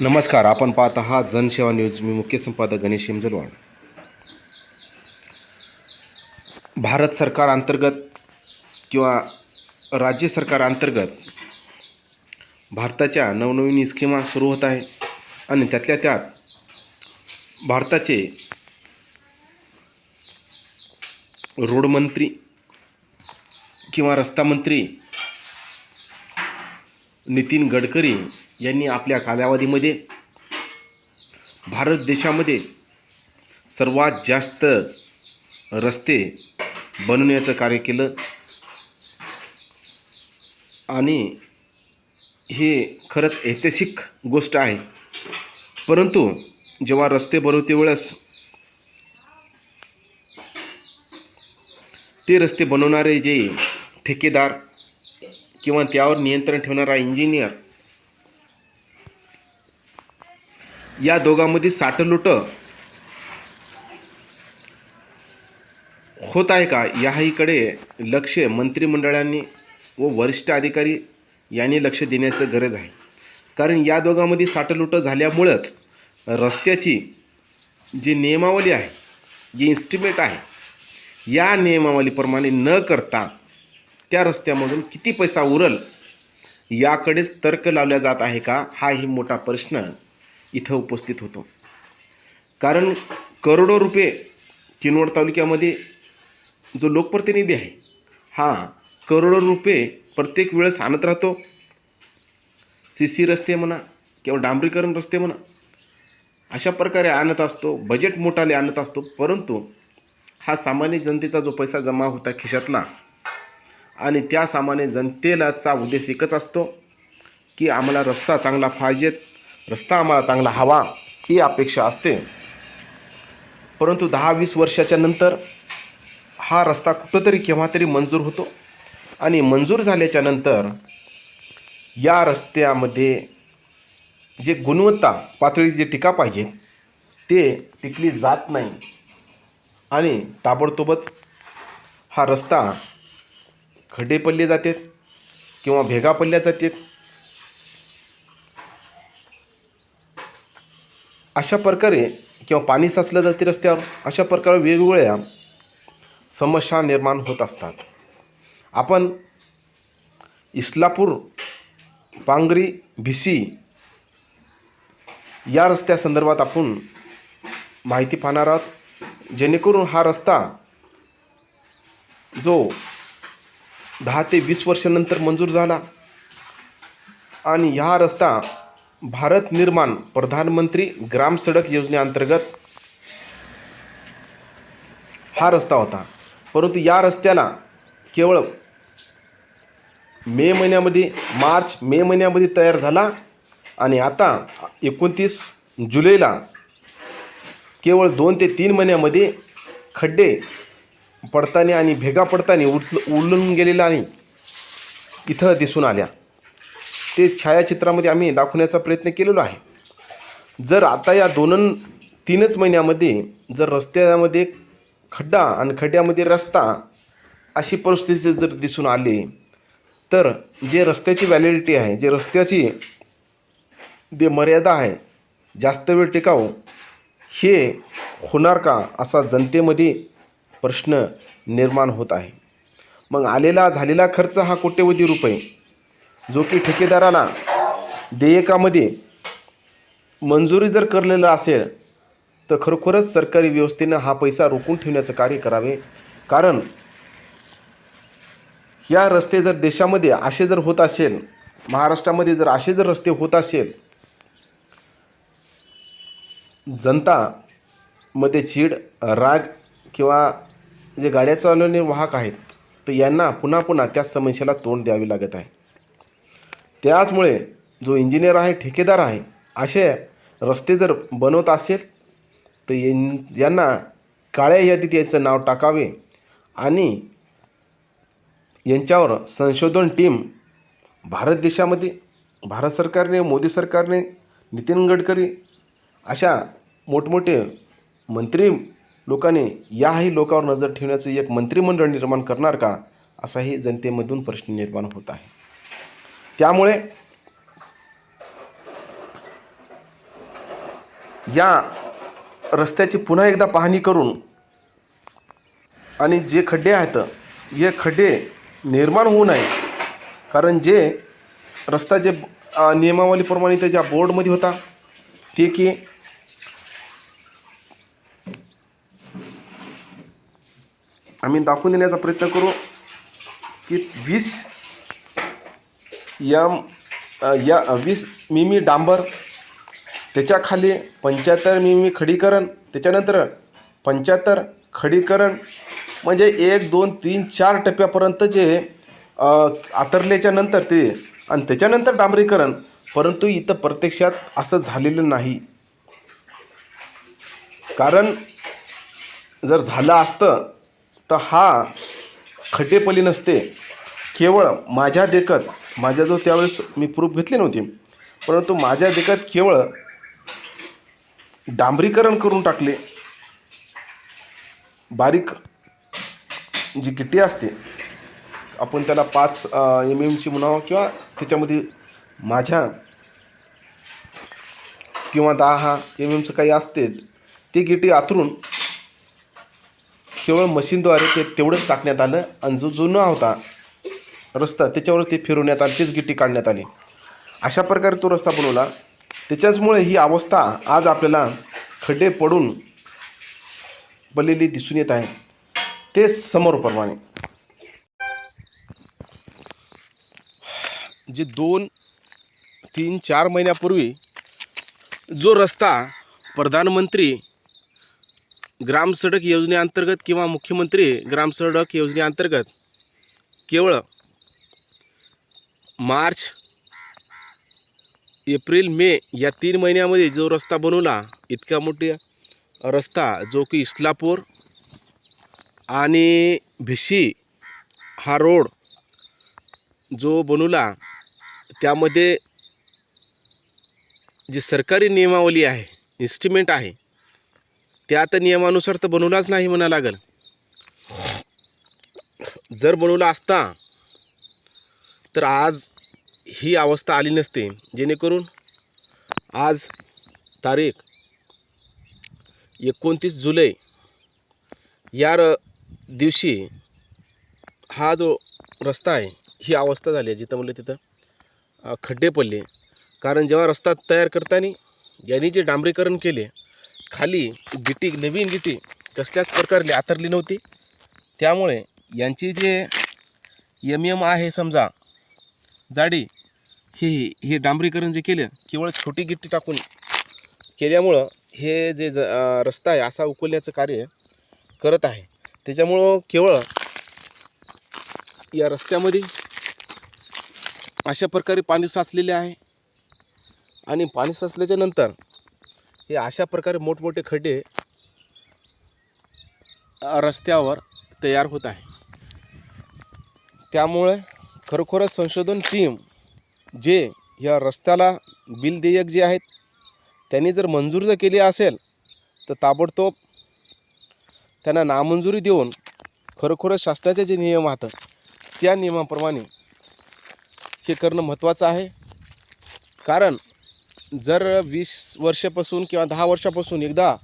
नमस्कार आपण पाहत आहात जनसेवा न्यूज. मी मुख्य संपादक गणेश हिमजलवाड. भारत सरकार अंतर्गत किंवा राज्य सरकार अंतर्गत भारताच्या नवनवीन स्कीमा सुरू होत आहे आणि त्यातल्या त्यात भारताचे रोड मंत्री किंवा रस्ता मंत्री नितीन गडकरी यांनी आपल्या कालावधीमध्ये भारत देशामध्ये सर्वात जास्त रस्ते बनवण्याचं कार्य केलं. आणि हे खरंच ऐतिहासिक गोष्ट आहे. परंतु जेव्हा रस्ते बनवते वेळेस ते रस्ते बनवणारे जे ठेकेदार किंवा त्यावर नियंत्रण ठेवणारा इंजिनियर या दोघांमध्ये साठलोट होत आहे का? याहीकडे लक्ष मंत्रिमंडळांनी व वरिष्ठ अधिकारी यांनी लक्ष देण्याचं गरज आहे. कारण या दोघांमध्ये साठलोट झाल्यामुळंच रस्त्याची जी नियमावली आहे जी इन्स्टिमेट आहे या नियमावलीप्रमाणे न करता त्या रस्त्यामधून किती पैसा उरल याकडेच तर्क लावला जात आहे का? हाही मोठा प्रश्न इथं उपस्थित होतो. कारण करोडो रुपये किनवट तालुक्यामध्ये जो लोकप्रतिनिधी आहे हा करोडो रुपये प्रत्येक वेळेस आणत राहतो. सी सी रस्ते म्हणा किंवा डांबरीकरण रस्ते म्हणा अशा प्रकारे आणत असतो बजेट मोठाले आणत असतो. परंतु हा सामान्य जनतेचा जो पैसा जमा होता खिशातला आणि त्या सामान्य जनतेलाचा उद्देश एकच असतो की आम्हाला रस्ता चांगला पाहिजेत. रस्ता आम्हाला चांगला हवा ही अपेक्षा असते. परंतु दहा वीस वर्षाच्या नंतर हा रस्ता कुठंतरी केव्हा तरी मंजूर होतो आणि मंजूर झाल्याच्यानंतर या रस्त्यामध्ये जे गुणवत्ता पातळी जे टिका पाहिजे ते टिकली जात नाही. आणि ताबडतोबच हा रस्ता खड्डे पडले जातात किंवा भेगा पडल्या जातात. अशा प्रकारे किंवा पाणी साचलं जाते रस्त्यावर अशा प्रकारे वेगवेगळ्या समस्या निर्माण होत असतात. आपण इस्लापूर पांगरी भिसी या रस्त्यासंदर्भात आपण माहिती पाहणार आहोत. जेणेकरून हा रस्ता जो दहा ते वीस वर्षानंतर मंजूर झाला आणि ह्या रस्ता भारत निर्माण प्रधानमंत्री ग्राम सडक योजनेअंतर्गत हा रस्ता होता. परंतु या रस्त्याला केवळ मे महिन्यामध्ये मार्च मे महिन्यामध्ये तयार झाला आणि आता एकोणतीस जुलैला केवळ दोन ते तीन महिन्यामध्ये खड्डे पडताना आणि भेगा पडताना उचल उलून गेलेला आणि इथं दिसून आल्या. ते छायाचित्रामध्ये आम्ही दाखवण्याचा प्रयत्न केलेलो आहे. जर आता या दोन तीनच महिन्यामध्ये जर रस्त्यामध्ये खड्डा आणि खड्ड्यामध्ये रस्ता अशी परिस्थिती जर दिसून आली तर जे रस्त्याची व्हॅलिडिटी आहे जे रस्त्याची जे मर्यादा आहे जास्त वेळ टिकाऊ हे होणार का असा जनतेमध्ये प्रश्न निर्माण होत आहे. मग आलेला झालेला खर्च हा कोट्यवधी रुपये. जो की ठेकेदाराला देयकामध्ये मंजुरी जर करलेला असेल तर खरोखरच सरकारी व्यवस्थेनं हा पैसा रोखून ठेवण्याचं कार्य करावे. कारण या रस्ते जर देशामध्ये असे जर होत असेल महाराष्ट्रामध्ये जर असे जर रस्ते होत असेल जनता मध्ये चीड राग किंवा जे गाड्या चालवणे वाहक आहेत तर यांना पुन्हा पुन्हा त्या समस्येला तोंड द्यावे लागत आहे. त्याचमुळे जो इंजिनियर आहे ठेकेदार आहे असे रस्ते जर बनवत असेल तर यां यांना काळ्या यादीत याचं नाव टाकावे आणि यांच्यावर संशोधन टीम भारत देशामध्ये भारत सरकारने मोदी सरकारने नितीन गडकरी अशा मोठमोठे मंत्री लोकांनी याही लोकांवर नजर ठेवण्याचं एक मंत्रिमंडळ निर्माण करणार का असाही जनतेमधून प्रश्न निर्माण होत आहे. त्यामुळे या रस्त्याची पुन्हा एकदा पाहणी करून आणि जे खड्डे आहेत हे खड्डे निर्माण होऊ नये. कारण जे रस्ता जे नियमावलीप्रमाणे त्या ज्या बोर्डमध्ये होता ते की आम्ही दाखवून देण्याचा प्रयत्न करू की वीस यम या वीस मिमी डांबर त्याच्याखाली पंच्याहत्तर मिमी खडीकरण त्याच्यानंतर पंच्याहत्तर खडीकरण म्हणजे एक दोन तीन चार टप्प्यापर्यंत जे आतरल्याच्या नंतर ते आणि त्याच्यानंतर डांबरीकरण परंतु इथं प्रत्यक्षात असं झालेलं नाही. कारण जर झालं असतं तर हा खटेपली नसते. केवळ माझ्या देखत माझ्या जो त्यावेळेस मी प्रूफ घेतली नव्हती. परंतु माझ्या देखत केवळ डांबरीकरण करून टाकले. बारीक जी गिट्टी असते आपण त्याला पाच एम एमची म्हणावं किंवा त्याच्यामध्ये माझ्या किंवा दहा एम एमचं काही असते ती गिट्टी आतरून केवळ मशीनद्वारे ते तेवढंच टाकण्यात आलं आणि जो जुना होता रस्ता त्याच्यावरती फिरवण्यात आली तीच गिट्टी काढण्यात आली. अशा प्रकारे तो रस्ता बनवला. त्याच्याचमुळे ही अवस्था आज आपल्याला खड्डे पडून पडलेली दिसून येत आहे. ते समोरप्रमाणे. जे दोन तीन चार महिन्यापूर्वी जो रस्ता प्रधानमंत्री ग्राम सडक योजनेअंतर्गत किंवा मुख्यमंत्री ग्राम सडक योजनेअंतर्गत केवळ मार्च एप्रिल मे या तीन महिन्यामध्ये जो रस्ता बनवला इतका मोठा रस्ता जो की इस्लापूर आणि भिशी हा रोड जो बनवला त्यामध्ये जी सरकारी नियमावली आहे इन्स्ट्रुमेंट आहे त्या तर नियमानुसार तर बनवलाच नाही म्हणा लागेल. जर बनवला असता तर आज ही अवस्था आली नसते. जेणेकरून आज तारीख एकोणतीस जुलै या र दिवशी हा जो रस्ता आहे ही अवस्था झाली आहे जिथं म्हणलं तिथं खड्डे पडले. कारण जेव्हा रस्ता तयार करताना यांनी जे डांबरीकरण केले खाली गिटी नवीन गिटी कसल्याच प्रकारली आतरली नव्हती. त्यामुळे यांची जे यम एम आहे समजा जाडी ही हे डांबरीकरण जे केलं केवळ छोटी गिट्टी टाकून केल्यामुळं हे जे ज रस्ता आहे असा उकलण्याचं कार्य करत आहे. त्याच्यामुळं केवळ या रस्त्यामध्ये अशा प्रकारे पाणी साचलेले आहे आणि पाणी साचल्याच्या नंतर हे अशा प्रकारे मोठमोठे खड्डे रस्त्यावर तयार होत आहे. त्यामुळे खरोखरच संशोधन टीम जे या रस्त्याला बिल देयक जे आहेत त्यांनी जर मंजूर जर केली असेल तर ताबडतोब त्यांना नामंजुरी देऊन खरोखरच शासनाचे जे नियम आहेत त्या नियमाप्रमाणे हे करणं महत्त्वाचं आहे. कारण जर वीस वर्षापासून किंवा दहा वर्षापासून एकदा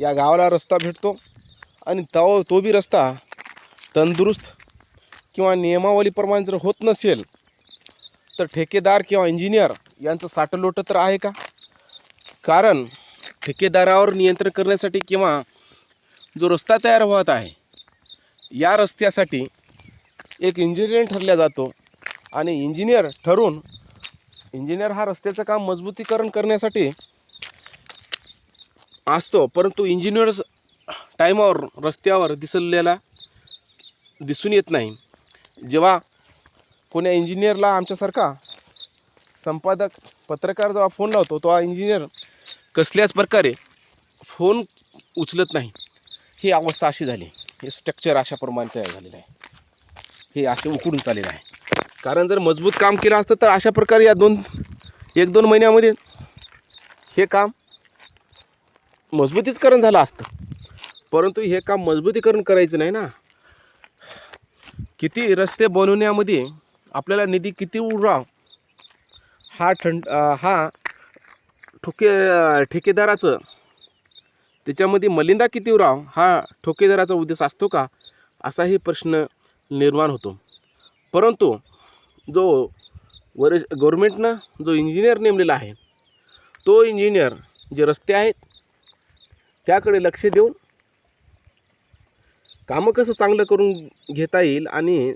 या गावाला रस्ता भेटतो आणि तो तो बी रस्ता तंदुरुस्त किंवा नियमावलीप्रमाणे जर होत नसेल तर ठेकेदार किंवा इंजिनियर यांचं साठलोट तर आहे का? कारण ठेकेदारावर नियंत्रण करण्यासाठी किंवा जो रस्ता तयार होत आहे या रस्त्यासाठी एक इंजिनियर ठरला जातो आणि इंजिनियर ठरून इंजिनियर हा रस्त्याचं काम मजबूतीकरण करण्यासाठी असतो. परंतु इंजिनियर टाईमावर रस्त्यावर दिसलेला दिसून येत नाही. जेव्हा कोण्या इंजिनियरला आमच्यासारखा संपादक पत्रकार जेव्हा फोन लावतो तेव्हा इंजिनियर कसल्याच प्रकारे फोन उचलत नाही. ही अवस्था अशी झाली. हे स्ट्रक्चर अशा प्रमाणे तयार झालेलं आहे. हे असे उकडून चाललेलं आहे. कारण जर मजबूत काम केलं असतं तर अशा प्रकारे या दोन एक दोन महिन्यामध्ये हे काम मजबूतीकरण झालं असतं. परंतु हे काम मजबूतीकरण करायचं नाही ना. किती रस्ते बनवण्यामध्ये आपल्याला निधी किती उराव हा ठंड हा ठोके ठेकेदाराचं त्याच्यामध्ये मलिंदा किती उराव हा ठोकेदाराचा उद्देश असतो का असाही प्रश्न निर्माण होतो. परंतु जो वर गव्हर्मेंटनं जो इंजिनियर नेमलेला आहे तो इंजिनियर जे रस्ते आहेत त्याकडे लक्ष देऊन कामं कसं चांगलं करून घेता येईल आणि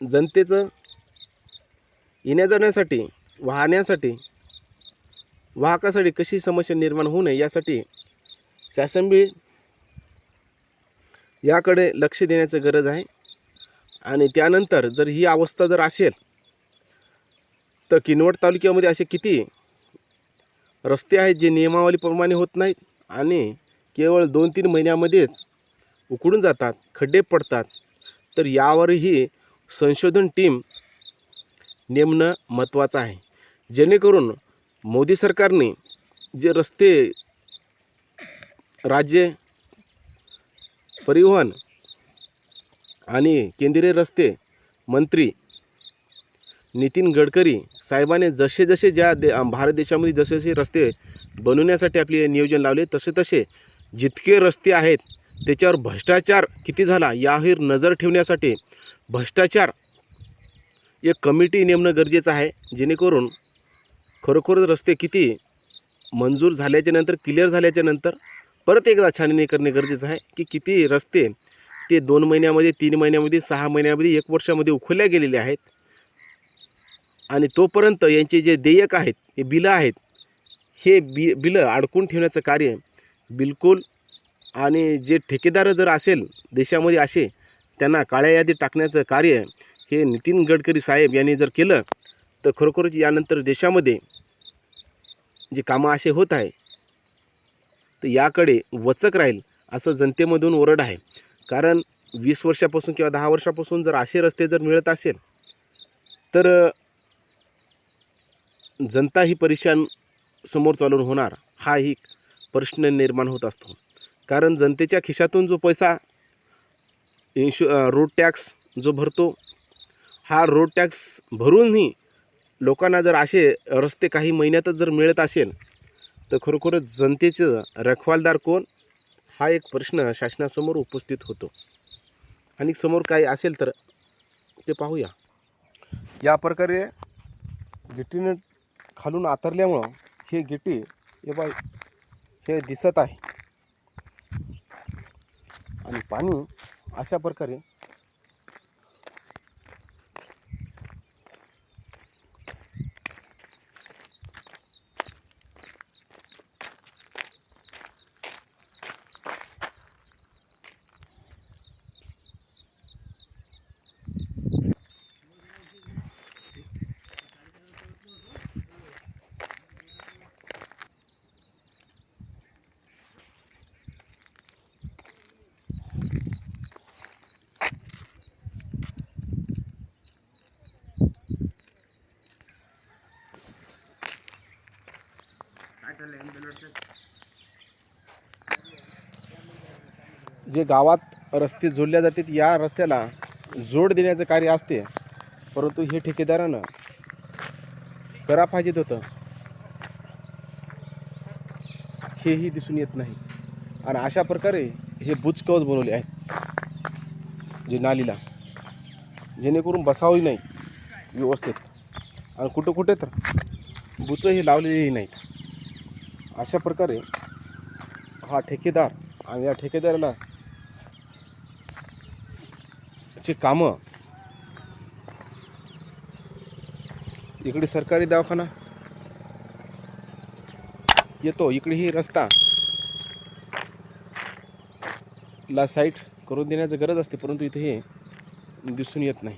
जनतेचं येण्या जाण्यासाठी वाहण्यासाठी वाहकासाठी कशी समस्या निर्माण होऊ नये यासाठी शासन बी याकडे लक्ष देण्याचं गरज आहे. आणि त्यानंतर जर ही अवस्था जर असेल तर किनवट तालुक्यामध्ये असे किती रस्ते आहेत जे नियमावलीप्रमाणे होत नाहीत आणि केवळ दोन तीन महिन्यामध्येच उकडून जातात खड्डे पडतात. तर यावरही संशोधन टीम नेमणं महत्त्वाचं आहे. जेणेकरून मोदी सरकारने जे रस्ते राज्य परिवहन आणि केंद्रीय रस्ते मंत्री नितीन गडकरी साहेबाने जसे जसे ज्या दे भारत देशामध्ये जसे जसे रस्ते बनवण्यासाठी आपले नियोजन लावले तसे तसे जितके रस्ते आहेत त्याच्यावर भ्रष्टाचार किती झाला यावर नजर ठेवण्यासाठी भ्रष्टाचार एक कमिटी नेमणं गरजेचं आहे जेणेकरून खरोखरच रस्ते किती मंजूर झाल्याच्यानंतर क्लिअर झाल्याच्यानंतर परत एकदा छाननी करणे गरजेचं आहे की किती रस्ते ते दोन महिन्यामध्ये तीन महिन्यामध्ये सहा महिन्यामध्ये एक वर्षामध्ये उखलल्या गेलेले आहेत. आणि तोपर्यंत यांचे जे देयक आहेत हे बिलं आहेत हे बि बिलं अडकून ठेवण्याचं कार्य बिलकुल आणि जे ठेकेदार जर असेल देशामध्ये असे त्यांना काळ्या यादीत टाकण्याचं कार्य हे नितीन गडकरी साहेब यांनी जर केलं तर खरोखरच यानंतर देशामध्ये जे कामं असे होत आहे तर याकडे वचक राहील असं जनतेमधून ओरड आहे. कारण वीस वर्षापासून किंवा दहा वर्षापासून जर असे रस्ते जर मिळत असेल तर जनता ही परेशान समोर चालून होणार हा ही प्रश्न निर्माण होत असतो. कारण जनतेच्या खिशातून जो पैसा इन्शु रोड टॅक्स जो भरतो हा रोड टॅक्स भरूनही लोकांना जर असे रस्ते काही महिन्यातच जर मिळत असेल तर खरोखरच जनतेचं रखवालदार कोण? हा एक प्रश्न शासनासमोर उपस्थित होतो. आणि समोर काही असेल तर ते पाहूया. या प्रकारे गिटीनं खालून आतरल्यामुळं हे गिट्टी हे बाय हे दिसत आहे. आणि पाणी अशा प्रकारे जे गावात रस्ते जोडल्या जातात या रस्त्याला जोड देण्याचं कार्य असते. परंतु हे ठेकेदारानं करा पाहिजेत होतं. हेही दिसून येत नाही. आणि अशा प्रकारे हे बुचकवच बनवले आहेत. जे नालीला. जेणेकरून बसावही नाही व्यवस्थित. आणि कुठं कुठे तर बुचं हे लावलेलेही नाहीत. अशा प्रकारे हा ठेकेदार आणि या ठेकेदाराला चे कामं. इकडे सरकारी दवाखाना. येतो इकडेही रस्ता. ला साईट करून देण्याची गरज असते परंतु इथे हे दिसून येत नाही.